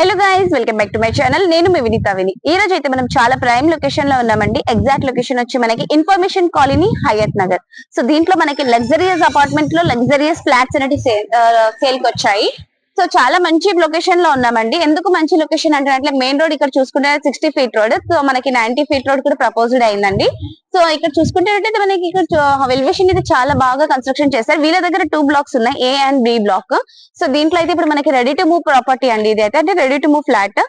Hello guys welcome back to my channel నేను మీ వినీత విని. ఈ రోజు అయితే మనం చాలా ప్రైమ్ లొకేషన్లో ఉన్నామండి. ఎగ్జాక్ట్ లొకేషన్ వచ్చి మనకి information colony Hayath Nagar so దీంట్లో మనకి లగ్జరియస్ అపార్ట్మెంట్లో లగ్జరియస్ ఫ్లాట్స్ అనేవి సేల్కి వచ్చాయి. సో చాలా మంచి లొకేషన్లో ఉన్నామండి. ఎందుకు మంచి లొకేషన్ అంటే మెయిన్ రోడ్ ఇక్కడ చూసుకుంటే సిక్స్టీ ఫీట్ రోడ్ సో మనకి నైన్టీ ఫీట్ రోడ్ కూడా ప్రపోజ్డ్ అయిందండి. సో ఇక్కడ చూసుకుంటే మనకి ఇక్కడ ఎలివేషన్ ఇది చాలా బాగా కన్స్ట్రక్షన్ చేశారు. వీళ్ళ దగ్గర టూ బ్లాక్స్ ఉన్నాయి. A and B block so దీంట్లో అయితే ఇప్పుడు మనకి రెడీ టు మూవ్ ప్రాపర్టీ అండి. ఇది అయితే అంటే రెడీ టు మూవ్ ఫ్లాట్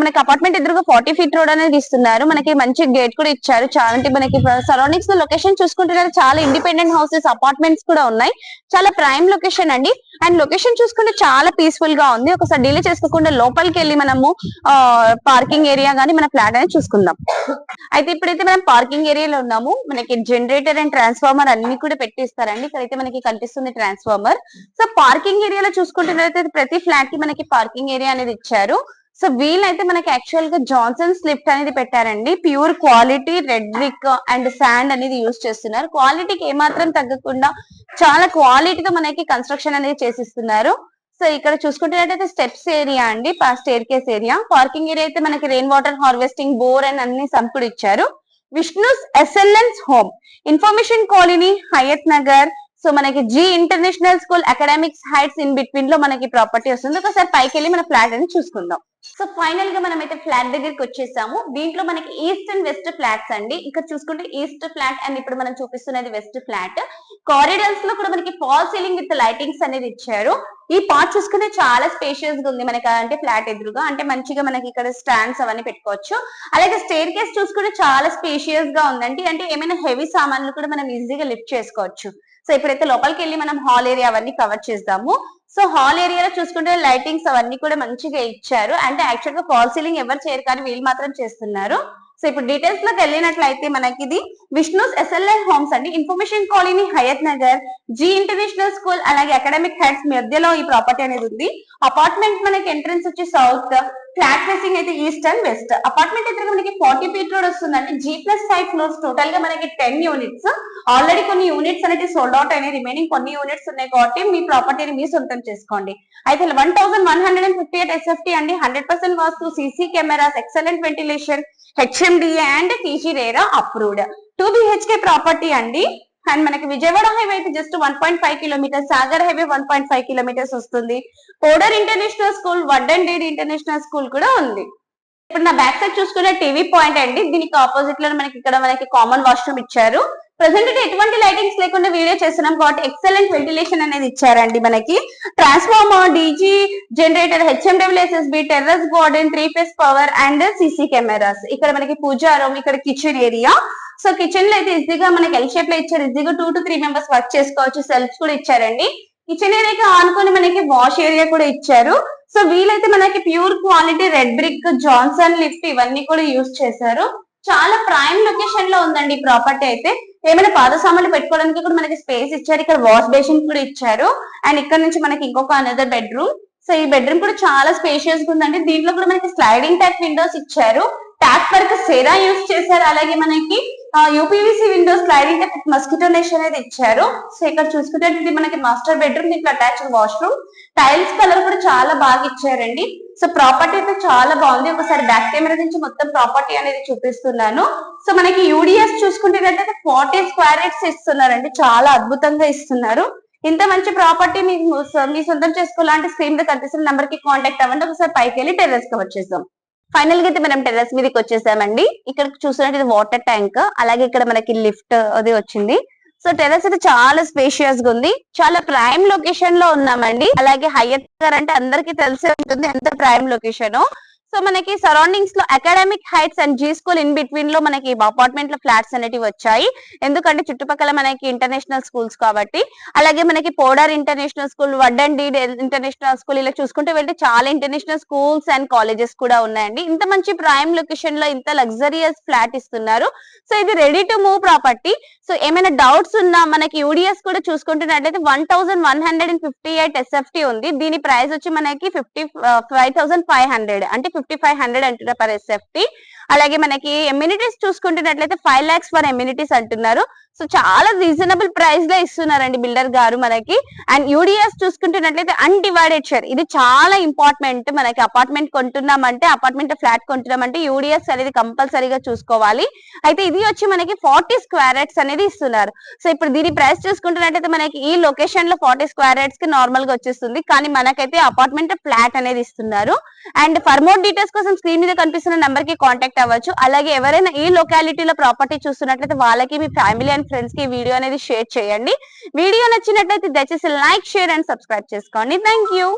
మనకి అపార్ట్మెంట్ ఎదురుగా ఫార్టీ ఫీట్ రోడ్ అనేది ఇస్తున్నారు. మనకి మంచి గేట్ కూడా ఇచ్చారు. చాలా అంటే మనకి సరౌండింగ్స్లో లొకేషన్ చూసుకుంటే చాలా ఇండిపెండెంట్ హౌసెస్ అపార్ట్మెంట్స్ కూడా ఉన్నాయి. చాలా ప్రైమ్ లొకేషన్ అండి. అండ్ లొకేషన్ చూసుకుంటే చాలా పీస్ఫుల్గా ఉంది. ఒకసారి డీలే చేసుకోకుండా లోపలికి వెళ్ళి మనము పార్కింగ్ ఏరియా గానీ మన ఫ్లాట్ అనేది చూసుకుందాం. అయితే ఇప్పుడైతే మనం పార్కింగ్ ఏరియాలో ఉన్నాము. మనకి జనరేటర్ అండ్ ట్రాన్స్ఫార్మర్ అన్ని కూడా పెట్టిస్తారండి. ఇక్కడైతే మనకి కనిపిస్తుంది ట్రాన్స్ఫార్మర్ సో పార్కింగ్ ఏరియాలో చూసుకుంటున్నట్లయితే ప్రతి ఫ్లాట్కి మనకి పార్కింగ్ ఏరియా అనేది ఇచ్చారు. సో వీళ్ళైతే మనకి యాక్చువల్గా జాన్సన్ స్లిఫ్ట్ అనేది పెట్టారండి. Pure quality red brick and sand అనేది యూజ్ చేస్తున్నారు. క్వాలిటీకి ఏమాత్రం తగ్గకుండా చాలా క్వాలిటీతో మనకి కన్స్ట్రక్షన్ అనేది చేసిస్తున్నారు. సో ఇక్కడ చూసుకుంటున్నట్టయితే స్టెప్స్ ఏరియా అండి staircase area parking area అయితే మనకి rain water harvesting bore and అన్ని సంపుడు ఇచ్చారు. Vishnu's SLN's home information colony Hayath Nagar so మనకి G international school academics heights in బిట్వీన్లో మనకి ప్రాపర్టీ వస్తుంది. ఒకసారి పైకి వెళ్ళి మన ఫ్లాట్ అని చూసుకుందాం. సో ఫైనల్గా మనం అయితే ఫ్లాట్ దగ్గరికి వచ్చేసాము. దీంట్లో మనకి ఈస్ట్ అండ్ వెస్ట్ ఫ్లాట్స్ అండి. ఇక్కడ చూసుకుంటే ఈస్ట్ ఫ్లాట్ అండ్ ఇప్పుడు మనం చూపిస్తున్నది వెస్ట్ ఫ్లాట్ కారిడార్స్లో కూడా మనకి ఫాల్ సీలింగ్ విత్ లైటింగ్స్ అనేది ఇచ్చారు. ఈ పార్ట్ చూసుకుంటే చాలా స్పేషియస్గా ఉంది. మనకి అంటే ఫ్లాట్ ఎదురుగా. అంటే మంచిగా మనకి ఇక్కడ స్టాండ్స్ అవన్నీ పెట్టుకోవచ్చు. అలాగే స్టేర్ కేస్ చూసుకుంటే చాలా స్పేషియస్గా ఉందండి. అంటే ఏమైనా హెవీ సామాన్లు కూడా మనం ఈజీగా లిఫ్ట్ చేసుకోవచ్చు. సో ఇప్పుడైతే లోపలికి వెళ్ళి మనం హాల్ ఏరియా అవన్నీ కవర్ చేద్దాము. సో హాల్ ఏరియాలో చూసుకుంటే లైటింగ్స్ అవన్నీ కూడా మంచిగా ఇచ్చారు. అంటే యాక్చువల్గా ఫాల్ సీలింగ్ ఎవరు చేయరు కానీ వీళ్ళు మాత్రం చేస్తున్నారు. సో ఇప్పుడు డీటెయిల్స్లోకి వెళ్ళినట్లయితే మనకి ఇది విష్ణుస్ ఎస్ఎల్ఎన్ హోమ్స్ అండి. Information colony Hayath Nagar G international school అలాగే అకాడమిక్ హెడ్స్ మధ్యలో ఈ ప్రాపర్టీ అనేది ఉంది. అపార్ట్మెంట్ మనకి ఎంట్రన్స్ వచ్చి సౌత్ ఫ్లాట్ ఫేసింగ్ అయితే ఈస్ట్ అండ్ వెస్ట్ అపార్ట్మెంట్ ఎదురుగా మనకి ఫార్టీ ఫీట్ రోడ్ వస్తుందండి. జీ ప్లస్ ఫైవ్ ఫ్లోర్స్ టోటల్గా మనకి టెన్ యూనిట్స్ ఆల్రెడీ కొన్ని యూనిట్స్ అనేది సోల్డ్ అవుట్ అయినాయి. రిమైనింగ్ కొన్ని యూనిట్స్ ఉన్నాయి కాబట్టి మీ ప్రాపర్టీని మీ సొంతం చేసుకోండి. అయితే one thousand one hundred and fifty eight SFT అండి. Hundred percent vastu CC cameras excellent ventilation H HMDA and TG RERA approved two BHK property అండి. అండ్ మనకి విజయవాడ హైవే అయితే just one point five kilometres Sagar highway one point five kilometres వస్తుంది. Podar international school వడ్ and డేడ్ international school కూడా ఉంది. ఇప్పుడు నా బ్యాక్ సైడ్ చూసుకునే టీవీ పాయింట్ అండి. దీనికి ఆపోజిట్లో మనకి ఇక్కడ మనకి కామన్ వాష్రూమ్ ఇచ్చారు. ప్రెసెంట్ ఎటువంటి లైటింగ్స్ లేకుండా వీడియో చేస్తున్నాం. కాబట్టి ఎక్సలెంట్ వెంటిలేషన్ అనేది ఇచ్చారండి మనకి. Transformer DG generator HMWSSB terrace garden three phase power and CC cameras ఇక్కడ మనకి పూజా రూమ్ ఇక్కడ కిచెన్ ఏరియా సో కిచెన్లో అయితే ఈజీగా మనకి ఎల్ షేప్లో ఇచ్చారు. ఈజీగా two to three members work చేసుకోవచ్చు. సెల్ఫ్స్ కూడా ఇచ్చారండి. కిచెన్ ఏరియాకి ఆనుకొని మనకి వాష్ ఏరియా కూడా ఇచ్చారు. సో వీలైతే మనకి pure quality red brick Johnson lift ఇవన్నీ కూడా యూజ్ చేశారు. చాలా ప్రైమ్ లొకేషన్లో ఉందండి ఈ ప్రాపర్టీ అయితే. ఏమైనా పాత సామాన్లు పెట్టుకోవడానికి కూడా మనకి స్పేస్ ఇచ్చారు. ఇక్కడ వాష్ బేసిన్ కూడా ఇచ్చారు. అండ్ ఇక్కడ నుంచి మనకి ఇంకొక అనదర్ బెడ్రూమ్ సో ఈ బెడ్రూమ్ కూడా చాలా స్పేషియస్గా ఉందండి. దీంట్లో కూడా మనకి స్లైడింగ్ ట్యాప్ విండోస్ ఇచ్చారు. ట్యాప్ వర్క్ సెరా యూస్ చేశారు. అలాగే మనకి UPVC windows sliding type mosquito mesh అనేది ఇచ్చారు. సో ఇక్కడ చూసుకుంటే ఇది మనకి మాస్టర్ బెడ్రూమ్ దీంట్లో అటాచ్డ్ వాష్రూమ్ టైల్స్ కలర్ కూడా చాలా బాగా ఇచ్చారండి. సో ప్రాపర్టీ అయితే చాలా బాగుంది. ఒకసారి బ్యాక్ కెమెరా నుంచి మొత్తం ప్రాపర్టీ అనేది చూపిస్తున్నాను. సో మనకి యూడిఎస్ చూసుకుంటే ఫార్టీ స్క్వేర్ యార్డ్స్ ఇస్తున్నారండి. చాలా అద్భుతంగా ఇస్తున్నారు. ఇంత మంచి ప్రాపర్టీ మీకు మీ సొంతం చేసుకోవాలంటే స్క్రీన్ మీద కనిపిస్తున్న నెంబర్కి కాంటాక్ట్ అవ్వండి. ఒకసారి పైకి వెళ్ళి టెర్రస్ కవర్ వచ్చేసాం ఫైనల్గా అయితే మనం టెర్రస్ మీదకి వచ్చేసామండి. ఇక్కడ చూసినట్టు ఇది వాటర్ ట్యాంక్ అలాగే ఇక్కడ మనకి లిఫ్ట్ అది వచ్చింది. సో టెర్రస్ అయితే చాలా స్పేషియస్గా ఉంది. చాలా ప్రైమ్ లొకేషన్లో ఉన్నామండి. అలాగే హయ్యత్ గారు అంటే అందరికి తెలిసే ఉంటుంది ఎంత ప్రైమ్ లొకేషన్ సో మనకి సరౌండింగ్స్లో academic heights and G school in బిట్వీన్లో మనకి అపార్ట్మెంట్లో ఫ్లాట్స్ అనేటివి వచ్చాయి. ఎందుకంటే చుట్టుపక్కల మనకి ఇంటర్నేషనల్ స్కూల్స్ కాబట్టి. అలాగే మనకి పోడార్ ఇంటర్నేషనల్ స్కూల్ వడ్ అండ్ డీడ్ ఇంటర్నేషనల్ స్కూల్ ఇలా చూసుకుంటే వెళ్తే చాలా ఇంటర్నేషనల్ స్కూల్స్ అండ్ కాలేజెస్ కూడా ఉన్నాయండి. ఇంత మంచి ప్రైమ్ లొకేషన్లో ఇంత లగ్జరియస్ ఫ్లాట్ ఇస్తున్నారు. సో ఇది ready to move property so ఏమైనా డౌట్స్ ఉన్నా మనకి యూడిఎస్ కూడా చూసుకుంటున్నట్లయితే one thousand one hundred and fifty eight SFT ఉంది. దీని ప్రైస్ వచ్చి మనకి fifty five thousand five hundred అంటే ఫిఫ్టీ ఫైవ్ హండ్రెడ్ అంటున్నారు పర్ ఎస్ఎఫ్టీ అలాగే మనకి ఎమ్యూనిటీస్ చూసుకుంటున్నట్లయితే ఫైవ్ లాక్స్ ఫర్ ఎమ్యూనిటీస్ అంటున్నారు. సో చాలా రీజనబుల్ ప్రైస్లో ఇస్తున్నారండి బిల్డర్ గారు మనకి. అండ్ యూడిఎస్ చూసుకుంటున్నట్లయితే అన్డివైడెడ్ షేర్ ఇది చాలా ఇంపార్టెంట్ మనకి అపార్ట్మెంట్ కొంటున్నామంటే అపార్ట్మెంట్ ఫ్లాట్ కొంటున్నామంటే యూడిఎస్ అనేది కంపల్సరీగా చూసుకోవాలి. అయితే ఇది వచ్చి మనకి ఫార్టీ స్క్వేర్ అనేది ఇస్తున్నారు. సో ఇప్పుడు దీని ప్రైస్ చూసుకుంటున్నట్లయితే మనకి ఈ లొకేషన్లో ఫార్టీ స్క్వేర్కి నార్మల్గా వచ్చేస్తుంది. కానీ మనకైతే అపార్ట్మెంట్ ఫ్లాట్ అనేది ఇస్తున్నారు. అండ్ ఫర్ మోర్ డీటెయిల్స్ కోసం స్క్రీన్ మీద కనిపిస్తున్న నెంబర్కి కాంటాక్ట్ అవ్వచ్చు. అలాగే ఎవరైనా ఈ లొకాలిటీలో ప్రాపర్టీ చూస్తున్నట్లయితే వాళ్ళకి మీ ఫ్యామిలీ అండ్ ఫ్రెండ్స్కి వీడియో అనేది షేర్ చేయండి. వీడియో నచ్చినట్లయితే దయచేసి లైక్ షేర్ అండ్ సబ్స్క్రైబ్ చేసుకోండి. Thank you